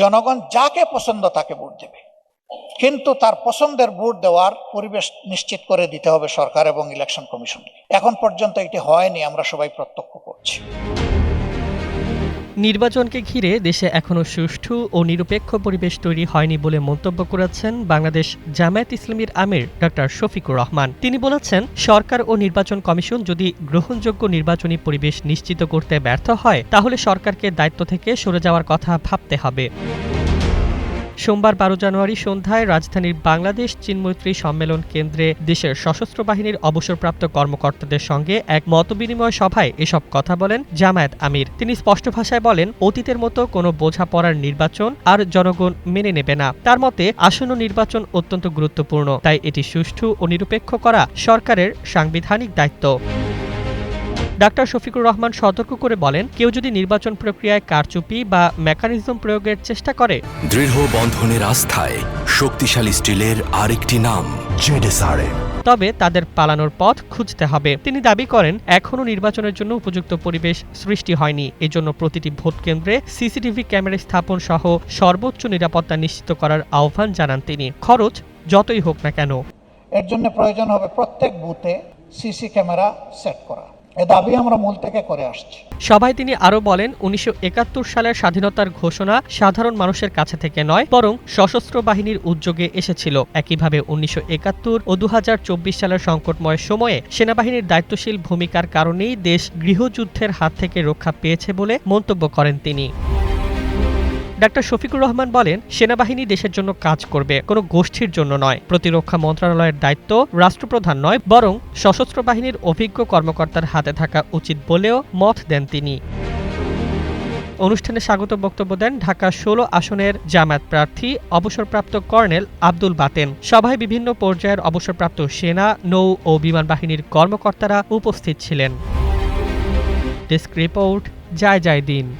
জনগণ যাকে পছন্দ তাকে ভোট দেবে। কিন্তু তার পছন্দের ভোট দেওয়ার পরিবেশ নিশ্চিত করে দিতে হবে সরকার এবং ইলেকশন কমিশন এখন পর্যন্ত এটি হয়নি, আমরা সবাই প্রত্যক্ষ করছি। নির্বাচনকে ঘিরে দেশে এখনও সুষ্ঠু ও নিরপেক্ষ পরিবেশ তৈরি হয়নি বলে মন্তব্য করেছেন বাংলাদেশ জামায়াত ইসলামীর আমির ডক্টর শফিকুর রহমান। তিনি বলেছেন, সরকার ও নির্বাচন কমিশন যদি গ্রহণযোগ্য নির্বাচনী পরিবেশ নিশ্চিত করতে ব্যর্থ হয়, তাহলে সরকারকে দায়িত্ব থেকে সরে যাওয়ার কথা ভাবতে হবে। সোমবার বারো জানুয়ারি সন্ধ্যায় রাজধানীর বাংলাদেশ চীনমৈত্রী সম্মেলন কেন্দ্রে দেশের সশস্ত্র বাহিনীর অবসরপ্রাপ্ত কর্মকর্তাদের সঙ্গে এক মতবিনিময় সভায় এসব কথা বলেন জামায়াত আমির। তিনি স্পষ্ট ভাষায় বলেন, অতীতের মতো কোনো বোঝাপড়ার নির্বাচন আর জনগণ মেনে নেবে না। তার মতে, আসন্ন নির্বাচন অত্যন্ত গুরুত্বপূর্ণ। তাই এটি সুষ্ঠু ও নিরপেক্ষ করা সরকারের সাংবিধানিক দায়িত্ব। ডাক্তার শফিকুর রহমান সতর্ক করে বলেন কেউ যদি নির্বাচন প্রক্রিয়ায় কারচুপি বা মেকানিজম প্রয়োগের চেষ্টা করে। দৃঢ় বন্ধনের আস্থায় শক্তিশালী স্টিলের আরেকটি নাম তবে তাদের পালানোর পথ খুঁজতে হবে। তিনি দাবি করেন এখনও নির্বাচনের জন্য উপযুক্ত পরিবেশ সৃষ্টি হয়নি। এজন্য প্রতিটি ভোট কেন্দ্রে সিসিটিভি ক্যামেরা স্থাপন সহ সর্বোচ্চ নিরাপত্তা নিশ্চিত করার আহ্বান জানান তিনি। খরচ যতই হোক না কেন। এর জন্য প্রয়োজন হবে প্রত্যেক বুথে সিসি ক্যামেরা সেট করা। এ দাবি আমরা মূল থেকে করে আসছি। সভায় তিনি আরও বলেন, উনিশশো একাত্তর সালের স্বাধীনতার ঘোষণা সাধারণ মানুষের কাছে থেকে নয়, বরং সশস্ত্র বাহিনীর উদ্যোগে এসেছিল। একইভাবে উনিশশো একাত্তর ও দু হাজার চব্বিশ সালের সংকটময় সময়ে সেনাবাহিনীর দায়িত্বশীল ভূমিকার কারণেই দেশ গৃহযুদ্ধের হাত থেকে রক্ষা পেয়েছে বলে মন্তব্য করেন তিনি। ডাক্তার শফিকুর রহমান বলেন, সেনাবাহিনী দেশের জন্য কাজ করবে, কোনো গোষ্ঠীর জন্য নয়। প্রতিরক্ষা মন্ত্রণালয়ের দায়িত্ব রাষ্ট্রপ্রধান নয়, বরং সশস্ত্র বাহিনীর অভিজ্ঞ কর্মকর্তার হাতে থাকা উচিত বলেও মত দেন তিনি। অনুষ্ঠানে স্বাগত বক্তব্য দেন ঢাকা ষোলো আসনের জামায়াত প্রার্থী, অবসরপ্রাপ্ত কর্নেল আব্দুল বাতেন। সভায় বিভিন্ন পর্যায়ের অবসরপ্রাপ্ত সেনা, নৌ ও বিমান বাহিনীর কর্মকর্তারা উপস্থিত ছিলেন। ডেস্ক রিপোর্ট যায় যায় দিন।